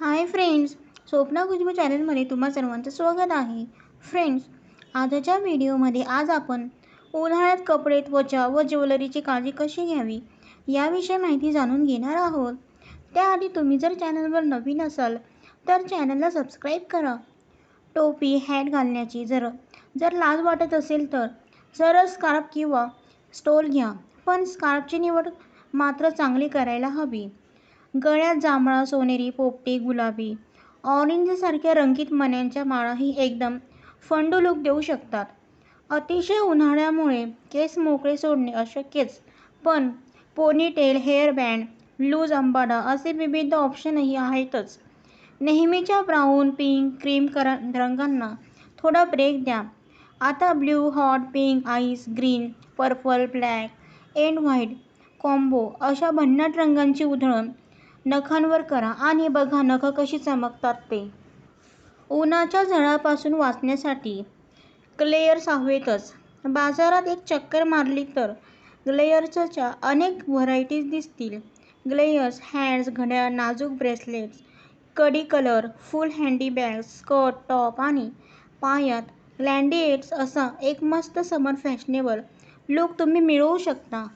Hi friends Swapna Khushboo चॅनलमध्ये तुम्हा सर्वांचं स्वागत आहे. फ्रेंड्स आजच्या व्हिडिओमध्ये आज आपण उन्हाळ्यात कपडे त्वचा व ज्वेलरीची काळजी कशी घ्यावी याविषयी माहिती जाणून घेणार आहोत. त्याआधी तुम्ही जर चॅनलवर नवीन असाल तर चॅनलला सबस्क्राईब करा. टोपी हॅट घालण्याची जर जर लाज वाटत असेल तर सरळ स्कार्फ किंवा स्टोल घ्या पण स्कार्फची निवड मात्र चांगली करायला हवी. गळ्यात जांभळा सोनेरी पोपटी गुलाबी ऑरेंजसारख्या रंगीत मण्यांच्या माळाही एकदम फंडू लुक देऊ शकतात. अतिशय उन्हाळ्यामुळे केस मोकळे सोडणे अशक्यच पण पोनीटेल हेअरबँड लूज अंबाडा असे विविध ऑप्शनही आहेतच. नेहमीच्या ब्राऊन पिंक क्रीम कर रंगांना थोडा ब्रेक द्या. आता blue hot pink ice green purple black and white combo अशा भन्नाट रंगांची उधळण नखांवर करा आणि बघा नखं कशी चमकतात ते. उन्हाच्या झळापासून वाचण्यासाठी ग्लेअर्स हवेतच बाजारात एक चक्कर मारली तर ग्लेयर्सच्या अनेक व्हरायटीज दिसतील. ग्लेयर्स हँड्स घड्याळ नाजूक ब्रेसलेट्स कडी colourful handbags skirt top आणि पायात ग्लँडिएट्स असा एक मस्त समर फॅशनेबल लुक तुम्ही मिळवू शकता.